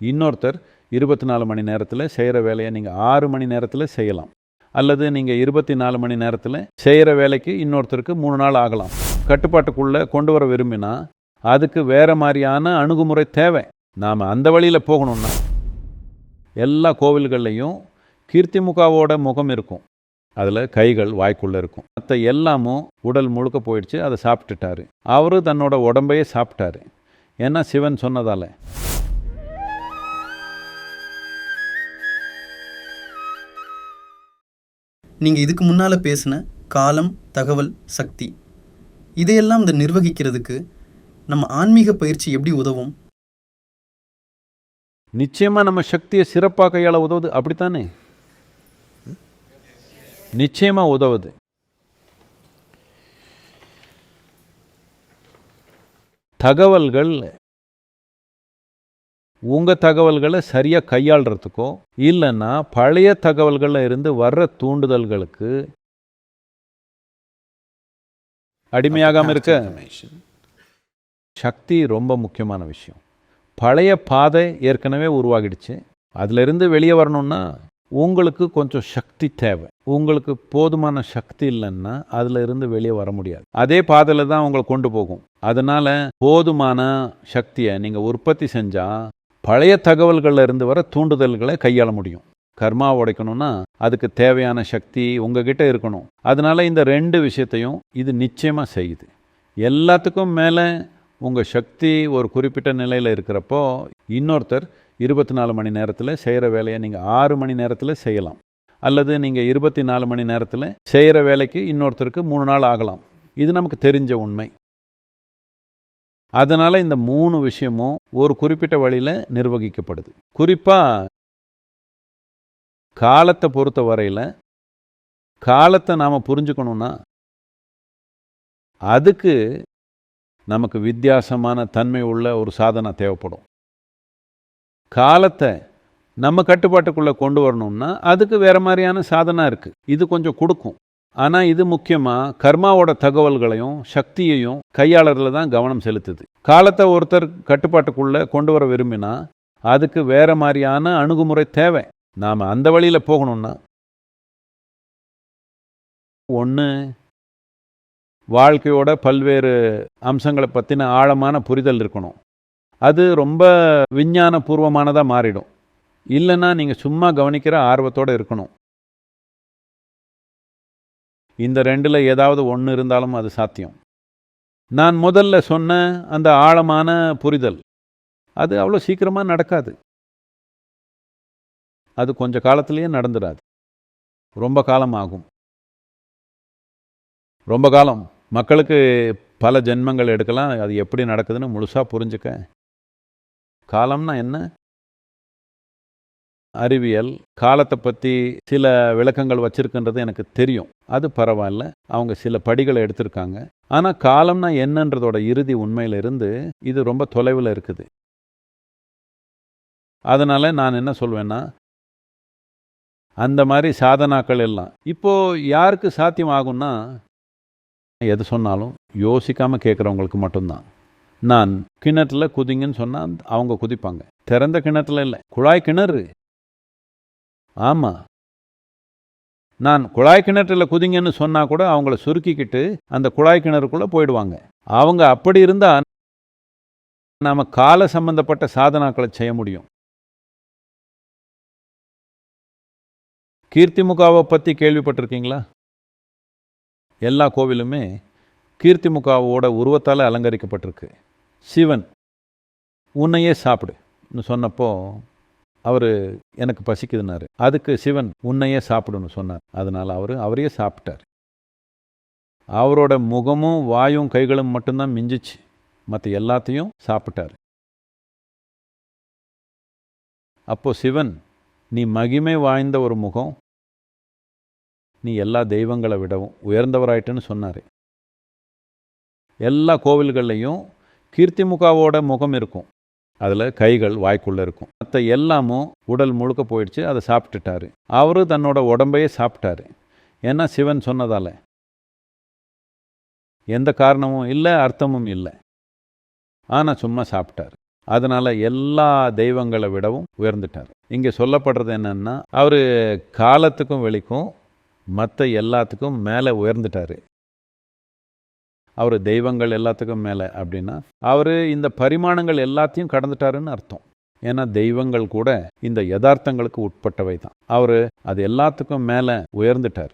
இன்னொருத்தர் இருபத்தி நாலு மணி நேரத்தில் செய்கிற வேலையை நீங்கள் ஆறு மணி நேரத்தில் செய்யலாம். அல்லது நீங்கள் இருபத்தி நாலு மணி நேரத்தில் செய்கிற வேலைக்கு இன்னொருத்தருக்கு மூணு நாள் ஆகலாம். கட்டுப்பாட்டுக்குள்ளே கொண்டு வர விரும்பினா அதுக்கு வேறு மாதிரியான அணுகுமுறை தேவை. நாம் அந்த வழியில் போகணும்னா எல்லா கோவில்கள்லையும் கீர்த்திமுகாவோட முகம் இருக்கும். அதில் கைகள் வாய்க்குள்ளே இருக்கும். மற்ற எல்லாமும் உடல் முழுக்க போயிடுச்சு அதை சாப்பிட்டுட்டாரு. அவரு தன்னோட உடம்பையே சாப்பிட்டாரு. ஏன்னா சிவன் சொன்னதால. நீங்கள் இதுக்கு முன்னால் பேசின காலம் தகவல் சக்தி இதையெல்லாம் இந்த நிர்வகிக்கிறதுக்கு நம்ம ஆன்மீக பயிற்சி எப்படி உதவும்? நிச்சயமாக நம்ம சக்தியை சிறப்பாக கையாள உதவுது அப்படித்தானே? நிச்சயமாக உதவுது. தகவல்கள் உங்கள் தகவல்களை சரியாக கையாளுறதுக்கோ இல்லைன்னா பழைய தகவல்களில் இருந்து வர்ற தூண்டுதல்களுக்கு அடிமையாகாமல் இருக்க சக்தி ரொம்ப முக்கியமான விஷயம். பழைய பாதை ஏற்கனவே உருவாகிடுச்சு. அதிலிருந்து வெளியே வரணும்னா உங்களுக்கு கொஞ்சம் சக்தி தேவை. உங்களுக்கு போதுமான சக்தி இல்லைன்னா அதில் இருந்து வெளியே வர முடியாது. அதே பாதையில் தான் உங்களை கொண்டு போகும். அதனால போதுமான சக்தியை நீங்கள் உற்பத்தி செஞ்சால் பழைய தகவல்களில் இருந்து வர தூண்டுதல்களை கையாள முடியும். கர்மா உடைக்கணும்னா அதுக்கு தேவையான சக்தி உங்ககிட்ட இருக்கணும். அதனால இந்த ரெண்டு விஷயத்தையும் இது நிச்சயமாக செய்யுது. எல்லாத்துக்கும் மேலே உங்கள் சக்தி ஒரு குறிப்பிட்ட நிலையில் இருக்கிறப்போ இன்னொருத்தர் இருபத்தி நாலு மணி நேரத்தில் செய்கிற வேலையை நீங்கள் ஆறு மணி நேரத்தில் செய்யலாம். அல்லது நீங்கள் இருபத்தி நாலு மணி நேரத்தில் செய்கிற வேலைக்கு இன்னொருத்தருக்கு மூணு நாள் ஆகலாம். இது நமக்கு தெரிஞ்ச உண்மை. அதனால் இந்த மூணு விஷயமும் ஒரு குறிப்பிட்ட வழியில் நிர்வகிக்கப்படுது. குறிப்பாக காலத்தை பொறுத்த வரையில் காலத்தை நாம் புரிஞ்சுக்கணுன்னா அதுக்கு நமக்கு வித்தியாசமான தன்மை உள்ள ஒரு சாதனை தேவைப்படும். காலத்தை நம்ம கட்டுப்பாட்டுக்குள்ளே கொண்டு வரணும்னா அதுக்கு வேறு மாதிரியான சாதனை இருக்குது இது கொஞ்சம் கொடுக்கும். ஆனால் இது முக்கியமாக கர்மாவோட தகவல்களையும் சக்தியையும் கையாளரில் தான் கவனம் செலுத்துது. காலத்தை ஒருத்தர் கட்டுப்பாட்டுக்குள்ளே கொண்டு வர விரும்பினா அதுக்கு வேறு மாதிரியான அணுகுமுறை தேவை. நாம் அந்த வழியில் போகணும்னா ஒன்று வாழ்க்கையோட பல்வேறு அம்சங்களை பற்றின ஆழமான புரிதல் இருக்கணும். அது ரொம்ப விஞ்ஞானபூர்வமானதாக மாறிடும். இல்லைன்னா நீங்கள் சும்மா கவனிக்கிற ஆர்வத்தோடு இருக்கணும். இந்த ரெண்டில் ஏதாவது ஒன்று இருந்தாலும் அது சாத்தியம். நான் முதல்ல சொன்ன அந்த ஆழமான புரிதல் அது அவ்வளோ சீக்கிரமாக நடக்காது. அது கொஞ்ச காலத்திலேயே நடந்துடாது. ரொம்ப காலம் ஆகும். ரொம்ப காலம். மக்களுக்கு பல ஜென்மங்கள் எடுக்கலாம். அது எப்படி நடக்குதுன்னு முழுசாக புரிஞ்சுக்க. காலம்னா என்ன? அறிவியல் காலத்தை பற்றி சில விளக்கங்கள் வச்சிருக்குன்றது எனக்கு தெரியும். அது பரவாயில்ல. அவங்க சில படிகளை எடுத்திருக்காங்க. ஆனால் காலம்னா என்னன்றதோட இறுதி உண்மையிலிருந்து இது ரொம்ப தொலைவில் இருக்குது. அதனால் நான் என்ன சொல்வேன்னா அந்த மாதிரி சாதனாக்கள் எல்லாம். இப்போது யாருக்கு சாத்தியம் ஆகும்னா எது சொன்னாலும் யோசிக்காமல் கேட்குறவங்களுக்கு மட்டும்தான். நான் கிணற்றில் குதிங்கன்னு சொன்னால் அவங்க குதிப்பாங்க. திறந்த கிணற்றில் இல்லை. குழாய் கிணறு. ஆமாம் நான் குழாய் கிணற்றில் குதிங்கன்னு சொன்னால் கூட அவங்கள சுருக்கிக்கிட்டு அந்த குழாய் கிணறுக்குள்ளே போயிடுவாங்க. அவங்க அப்படி இருந்தால் நாம் கால சம்பந்தப்பட்ட சாதனாக்களை செய்ய முடியும். கீர்த்திமுகாவை பற்றி கேள்விப்பட்டிருக்கீங்களா? எல்லா கோவிலுமே கீர்த்திமுகாவோட உருவத்தால் அலங்கரிக்கப்பட்டிருக்கு. சிவன் உன்னையே சாப்பிடுன்னு சொன்னப்போ அவர் எனக்கு பசிக்குதுன்னாரு. அதுக்கு சிவன் உன்னையே சாப்பிடுன்னு சொன்னார். அதனால் அவர் அவரையே சாப்பிட்டார். அவரோட முகமும் வாயும் கைகளும் மட்டும்தான் மிஞ்சிச்சு. மற்ற எல்லாத்தையும் சாப்பிட்டார். அப்போ சிவன் நீ மகிமை வாய்ந்த ஒரு முகம். நீ எல்லா தெய்வங்களை விடவும் உயர்ந்தவராயிட்டுன்னு சொன்னார். எல்லா கோவில்கள்லையும் கீர்த்திமுகாவோட முகம் இருக்கும். அதில் கைகள் வாய்க்குள்ளே இருக்கும். மற்ற எல்லாமும் உடல் முழுக்க போயிடுச்சு அதை சாப்பிட்டுட்டாரு. அவரு தன்னோட உடம்பையே சாப்பிட்டாரு. ஏன்னா சிவன் சொன்னதால. எந்த காரணமும் இல்லை அர்த்தமும் இல்லை. ஆனால் சும்மா சாப்பிட்டார். அதனால் எல்லா தெய்வங்களை விடவும் உயர்ந்துட்டார். இங்கே சொல்லப்படுறது என்னென்னா அவர் காலத்துக்கும் வெளிக்கும் மற்ற எல்லாத்துக்கும் மேலே உயர்ந்துட்டார். அவர் தெய்வங்கள் எல்லாத்துக்கும் மேலே அப்படின்னா அவர் இந்த பரிமாணங்கள் எல்லாத்தையும் கடந்துட்டாருன்னு அர்த்தம். ஏன்னா தெய்வங்கள் கூட இந்த யதார்த்தங்களுக்கு உட்பட்டவை தான் அவர் அது எல்லாத்துக்கும் மேலே உயர்ந்துட்டார்.